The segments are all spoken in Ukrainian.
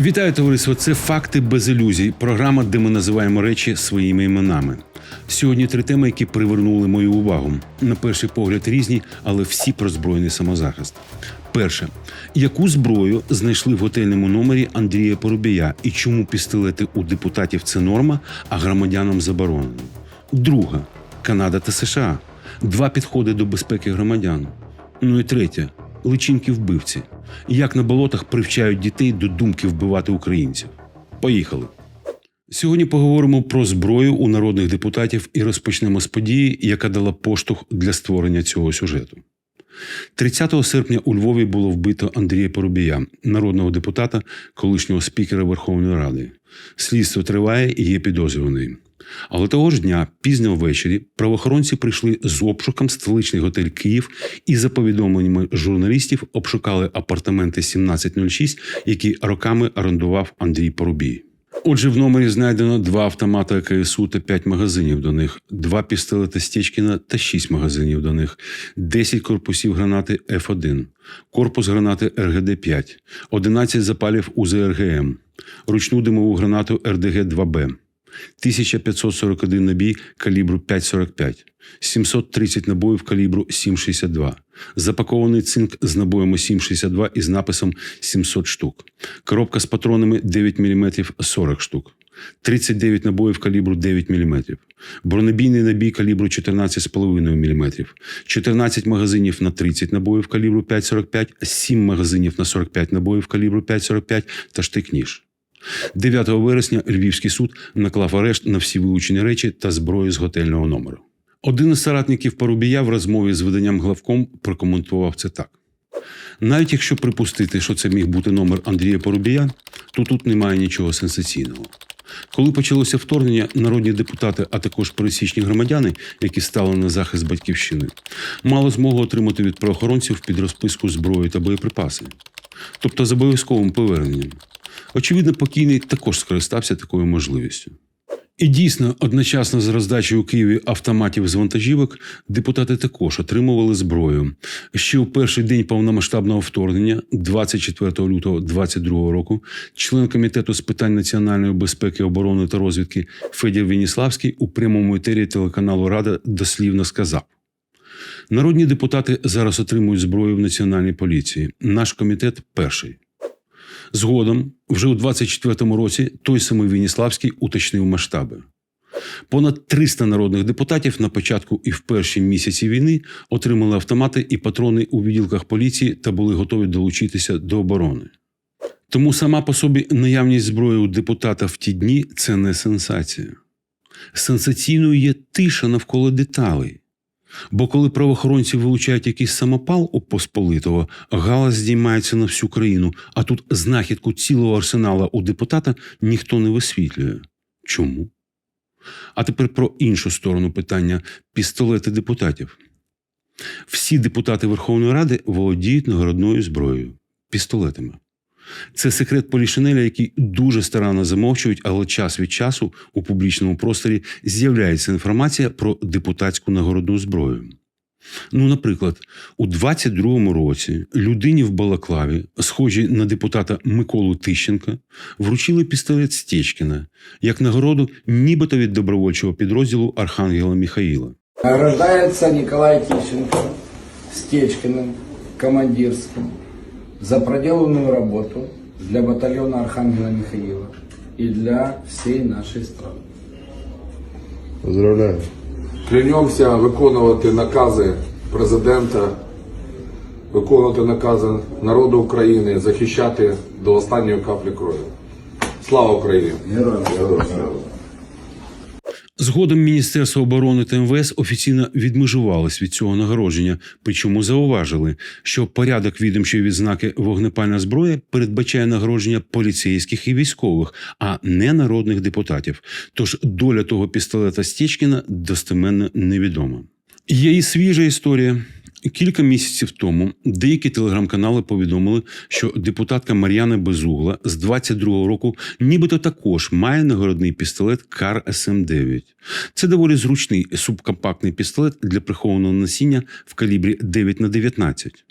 Вітаю товариство! Це факти без ілюзій. Програма, де ми називаємо речі своїми іменами. Сьогодні три теми, які привернули мою увагу. На перший погляд різні, але всі про збройний самозахист. Перше, яку зброю знайшли в готельному номері Андрія Поробія і чому пістолети у депутатів це норма, а громадянам заборонено? Друга Канада та США. Два підходи до безпеки громадян. Ну і третє личинки вбивці. і Як на болотах привчають дітей до думки вбивати українців. Поїхали. Сьогодні поговоримо про зброю у народних депутатів і розпочнемо з події, яка дала поштовх для створення цього сюжету. 30 серпня у Львові було вбито Андрія Поробія, народного депутата, колишнього спікера Верховної Ради. Слідство триває і є підозрюваний. Але того ж дня, пізно ввечері, правоохоронці прийшли з обшуком столичний готель Київ і, за повідомленнями журналістів, обшукали апартаменти 1706, які роками орендував Андрій Порубій. Отже, в номері знайдено два автомати КСУ та п'ять магазинів до них, два пістолети Стечкіна та шість магазинів до них, 10 корпусів гранати Ф1, корпус гранати РГД-5, 11 запалів УЗРГМ, ручну димову гранату РДГ-2Б, 1541 набій калібру 5,45, 730 набоїв калібру 7,62, запакований цинк з набоями 7,62 із написом 700 штук, коробка з патронами 9 мм 40 штук, 39 набоїв калібру 9 мм, бронебійний набій калібру 14,5 мм, 14 магазинів на 30 набоїв калібру 5,45, 7 магазинів на 45 набоїв калібру 5,45 та штик-ніж. 9 вересня Львівський суд наклав арешт на всі вилучені речі та зброю з готельного номеру. Один із соратників Парубія в розмові з виданням главком прокоментував це так: навіть якщо припустити, що це міг бути номер Андрія Парубія, то тут немає нічого сенсаційного. Коли почалося вторгнення, народні депутати, а також пересічні громадяни, які стали на захист батьківщини, мали змогу отримати від правоохоронців під розписку зброї та боєприпаси, тобто з обов'язковим поверненням. Очевидно, покійний також скористався такою можливістю. І дійсно, одночасно з роздачею у Києві автоматів з вантажівок, депутати також отримували зброю. Ще у перший день повномасштабного вторгнення, 24 лютого 2022 року, член комітету з питань національної безпеки, оборони та розвідки Федір Веніславський у прямому етері телеканалу Рада дослівно сказав. Народні депутати зараз отримують зброю в національній поліції. Наш комітет перший. Згодом, вже у 24-му році, той самий Веніславський уточнив масштаби. Понад 300 народних депутатів на початку і в перші місяці війни отримали автомати і патрони у відділках поліції та були готові долучитися до оборони. Тому сама по собі наявність зброї у депутата в ті дні це не сенсація. Сенсаційною є тиша навколо деталей. Бо коли правоохоронці вилучають якийсь самопал у Посполитого, галас здіймається на всю країну, а тут знахідку цілого арсенала у депутата ніхто не висвітлює. Чому? А тепер про іншу сторону питання пістолети депутатів. Всі депутати Верховної Ради володіють нагородною зброєю пістолетами. Це секрет Полішинеля, який дуже старанно замовчують, але час від часу у публічному просторі з'являється інформація про депутатську нагородну зброю. Ну, наприклад, у 22-му році людині в Балаклаві, схожій на депутата Миколу Тищенка, вручили пістолет Стечкіна як нагороду нібито від добровольчого підрозділу Архангела Міхаїла. Награждается Николай Тищенко Стечкиным, командирским, за проделанную работу для батальона Архангела Михаила и для всей нашей страны. Поздравляю. Клянемося виконувати накази президента, виконувати накази народу України, захищати до останньої каплі крові. Слава Україні! Героям слава. Згодом Міністерство оборони та МВС офіційно відмежувались від цього нагородження, причому зауважили, що порядок відомчої відзнаки вогнепальна зброя передбачає нагородження поліцейських і військових, а не народних депутатів. Тож доля того пістолета Стічкіна достеменно невідома. Є і свіжа історія. Кілька місяців тому деякі телеграм-канали повідомили, що депутатка Мар'яна Безугла з 22-го року нібито також має нагородний пістолет Кар СМ9. Це доволі зручний субкомпактний пістолет для прихованого носіння в калібрі 9 на 19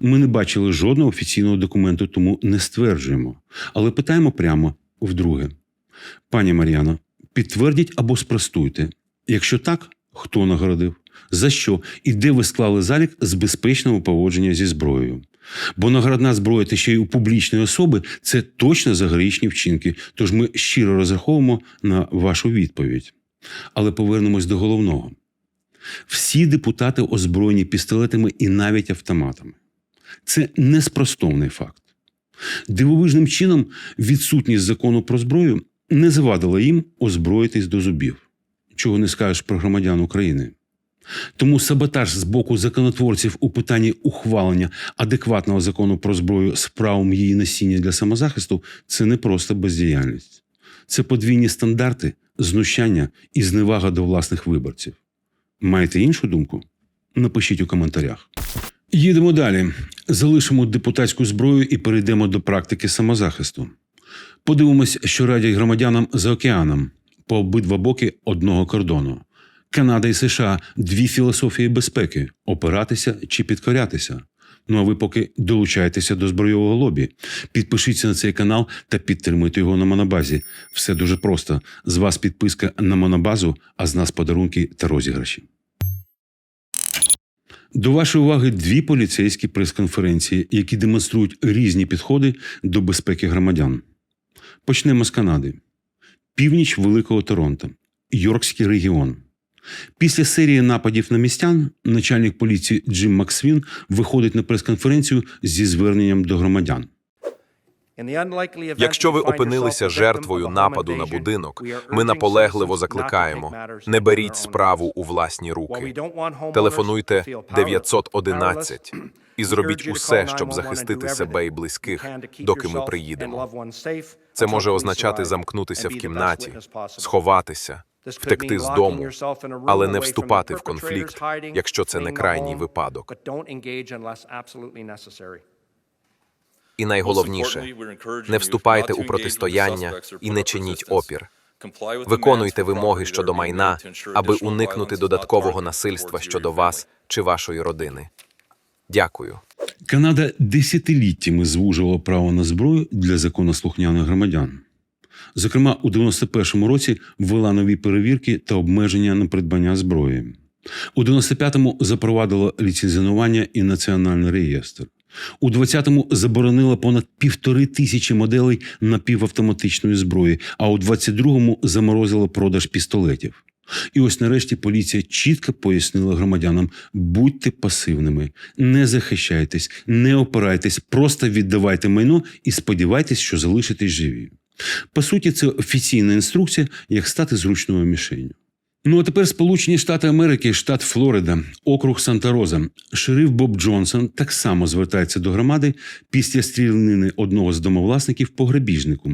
Ми не бачили жодного офіційного документу, тому не стверджуємо. Але питаємо прямо вдруге. Пані Мар'яно, підтвердіть або спростуйте. Якщо так, хто нагородив? За що і де ви склали залік з безпечного поводження зі зброєю? Бо наградна зброя та ще й у публічної особи це точно заграничні вчинки. Тож ми щиро розраховуємо на вашу відповідь. Але повернемось до головного. Всі депутати озброєні пістолетами і навіть автоматами. Це неспростовний факт. Дивовижним чином відсутність закону про зброю не завадила їм озброїтись до зубів, чого не скажеш про громадян України. Тому саботаж з боку законотворців у питанні ухвалення адекватного закону про зброю з правом її носіння для самозахисту це не просто бездіяльність. Це подвійні стандарти, знущання і зневага до власних виборців. Маєте іншу думку? Напишіть у коментарях. Їдемо далі. Залишимо депутатську зброю і перейдемо до практики самозахисту. Подивимось, що радять громадянам за океаном по обидва боки одного кордону. Канада і США дві філософії безпеки опиратися чи підкорятися. Ну а ви поки долучайтеся до збройового лобі. Підпишіться на цей канал та підтримуйте його на монобазі. Все дуже просто. З вас підписка на монобазу, а з нас подарунки та розіграші. До вашої уваги дві поліцейські прес-конференції, які демонструють різні підходи до безпеки громадян. Почнемо з Канади. Північ Великого Торонто, Йоркський регіон. Після серії нападів на містян начальник поліції Джим Максвін виходить на прес-конференцію зі зверненням до громадян. Якщо ви опинилися жертвою нападу на будинок, ми наполегливо закликаємо: не беріть справу у власні руки. Телефонуйте 911 і зробіть усе, щоб захистити себе і близьких, доки ми приїдемо. Це може означати замкнутися в кімнаті, сховатися, втекти з дому, але не вступати в конфлікт, якщо це не крайній випадок. І найголовніше, не вступайте у протистояння і не чиніть опір. Виконуйте вимоги щодо майна, аби уникнути додаткового насильства щодо вас чи вашої родини. Дякую. Канада десятиліттями звужувала право на зброю для законослухняних громадян. Зокрема, у 91-му році ввела нові перевірки та обмеження на придбання зброї. У 95-му запровадила ліцензіонування і національний реєстр. У 20-му заборонила понад півтори тисячі моделей напівавтоматичної зброї, а у 22-му заморозила продаж пістолетів. І ось нарешті поліція чітко пояснила громадянам: будьте пасивними, не захищайтесь, не опирайтесь, просто віддавайте майно і сподівайтесь, що залишитесь живі. По суті, це офіційна інструкція, як стати зручною мішенью. Ну а тепер Сполучені Штати Америки, штат Флорида, округ Санта-Роза. Шериф Боб Джонсон так само звертається до громади після стрілянини одного з домовласників по грабіжнику,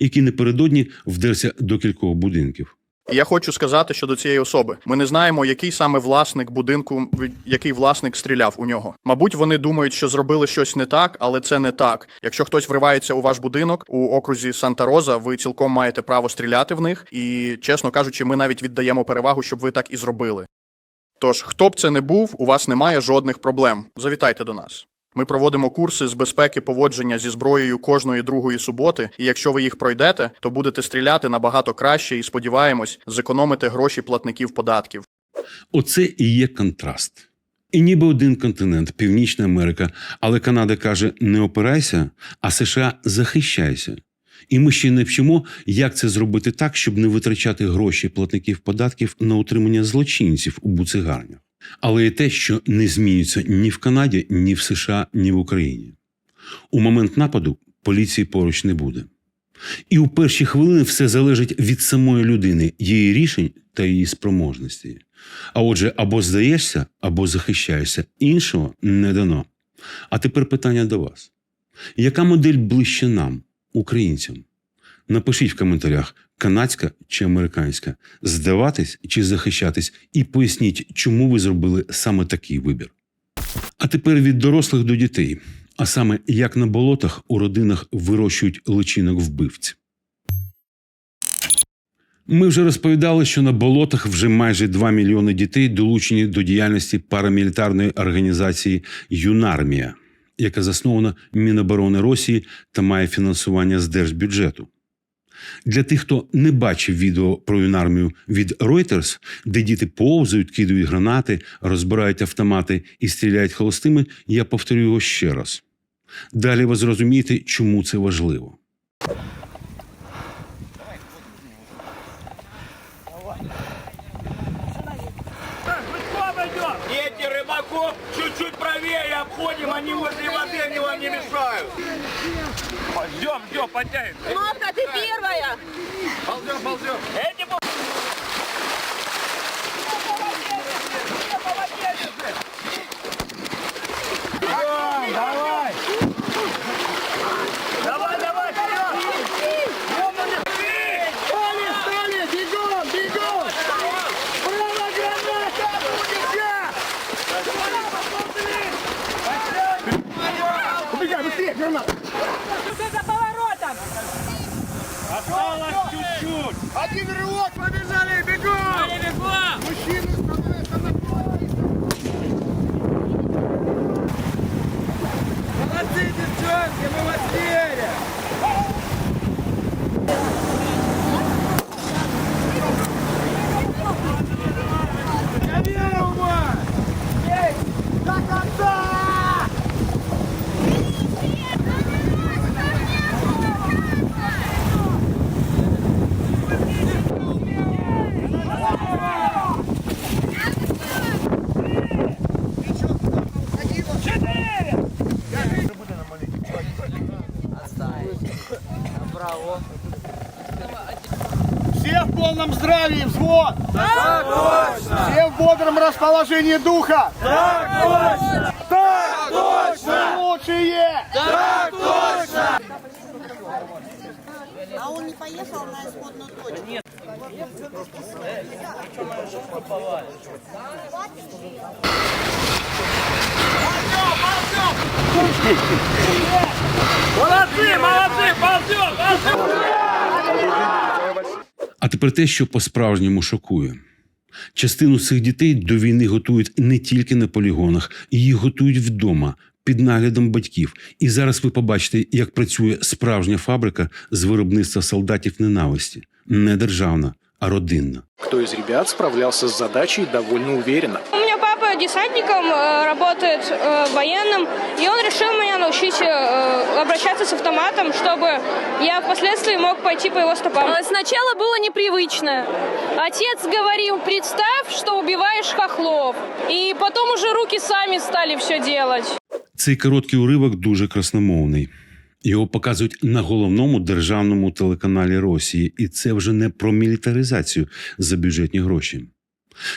який напередодні вдерся до кількох будинків. І я хочу сказати щодо цієї особи. Ми не знаємо, який саме власник будинку, який власник стріляв у нього. Мабуть, вони думають, що зробили щось не так, але це не так. Якщо хтось вривається у ваш будинок у окрузі Санта-Роза, ви цілком маєте право стріляти в них. І, чесно кажучи, ми навіть віддаємо перевагу, щоб ви так і зробили. Тож, хто б це не був, у вас немає жодних проблем. Завітайте до нас. Ми проводимо курси з безпеки поводження зі зброєю кожної другої суботи, і якщо ви їх пройдете, то будете стріляти набагато краще і сподіваємось, зекономите гроші платників податків. Оце і є контраст. І ніби один континент, Північна Америка, але Канада каже: не опирайся, а США захищайся. І ми ще не вчимо, як це зробити так, щоб не витрачати гроші платників податків на утримання злочинців у буцегарнях. Але і те, що не змінюється ні в Канаді, ні в США, ні в Україні. У момент нападу поліції поруч не буде. І у перші хвилини все залежить від самої людини, її рішень та її спроможності. А отже, або здаєшся, або захищаєшся. Іншого не дано. А тепер питання до вас: яка модель ближче нам, українцям? Напишіть в коментарях, канадська чи американська, здаватись чи захищатись, і поясніть, чому ви зробили саме такий вибір. А тепер від дорослих до дітей, а саме як на болотах у родинах вирощують личинок вбивць. Ми вже розповідали, що на болотах вже майже 2 мільйони дітей долучені до діяльності парамілітарної організації ЮНАРМІЯ, яка заснована Міноборони Росії та має фінансування з держбюджету. Для тих, хто не бачив відео про юнармію від Reuters, де діти повзають, кидають гранати, розбирають автомати і стріляють холостими, я повторю його ще раз. Далі ви зрозумієте, чому це важливо Эти рыбаков чуть-чуть правее обходим, они возле воды, они вам не мешают. Ждем, ждем, подтянем. Кнопка, ты первая! Ползем, ползем. Все в полном здравии, взвод! Так точно! Все в бодром расположении духа! Так точно! Так точно! Лучшие! Так точно! А он не поехал на исходную точку? Нет. Молодцы, молодцы, ползем, ползем! А тепер те, що по-справжньому шокує. Частину цих дітей до війни готують не тільки на полігонах, їх готують вдома під наглядом батьків. І зараз ви побачите, як працює справжня фабрика з виробництва солдатів ненависті, не державна, а родинна. Кто из ребят справлялся с задачей довольно уверенно. У меня папа десантником э, работает э, военным, и он решил меня научить э, обращаться с автоматом, чтобы я впоследствии мог пойти по его стопам. Э, Сначала было непривычно. Отец говорил, представь, что убиваешь хохлов. И потом уже руки сами стали все делать. Цей короткий уривок дуже красномовний. Його показують на головному державному телеканалі Росії, і це вже не про мілітаризацію за бюджетні гроші.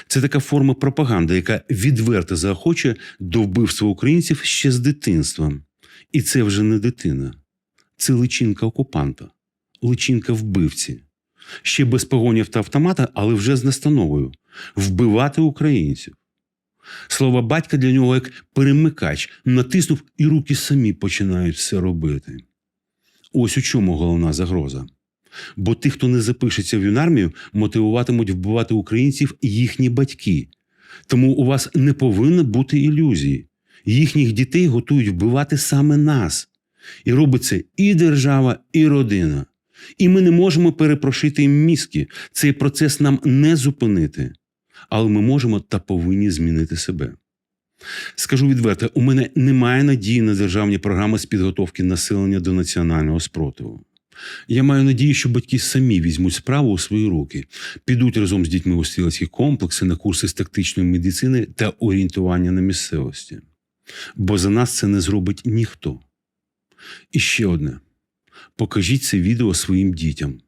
Це така форма пропаганди, яка відверто заохочує до вбивства українців ще з дитинства. І це вже не дитина, це личинка окупанта, личинка вбивці. Ще без погонів та автомата, але вже з настановою вбивати українців. Слова батька для нього як перемикач, натиснув, і руки самі починають все робити. Ось у чому головна загроза. Бо тих, хто не запишеться в юнармію, мотивуватимуть вбивати українців їхні батьки. Тому у вас не повинно бути ілюзії. Їхніх дітей готують вбивати саме нас. І робить це і держава, і родина. І ми не можемо перепрошити їм мізки. Цей процес нам не зупинити але ми можемо та повинні змінити себе. Скажу відверто, у мене немає надії на державні програми з підготовки населення до національного спротиву. Я маю надію, що батьки самі візьмуть справу у свої руки, підуть разом з дітьми у стрілецькі комплекси на курси з тактичної медицини та орієнтування на місцевості. Бо за нас це не зробить ніхто. І ще одне: покажіть це відео своїм дітям,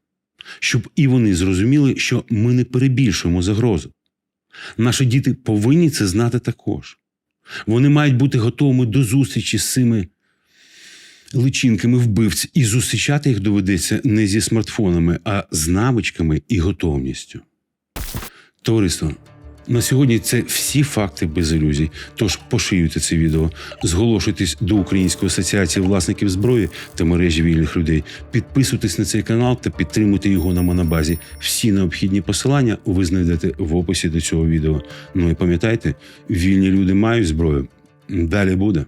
щоб і вони зрозуміли, що ми не перебільшуємо загрозу. Наші діти повинні це знати також. Вони мають бути готовими до зустрічі з цими личинками вбивць, і зустрічати їх доведеться не зі смартфонами, а з навичками і готовністю. Товариство, На сьогодні це всі факти без ілюзій. Тож поширюйте це відео, зголошуйтесь до Української асоціації власників зброї та мережі вільних людей. Підписуйтесь на цей канал та підтримуйте його на монобазі. Всі необхідні посилання ви знайдете в описі до цього відео. Ну і пам'ятайте, вільні люди мають зброю. Далі буде.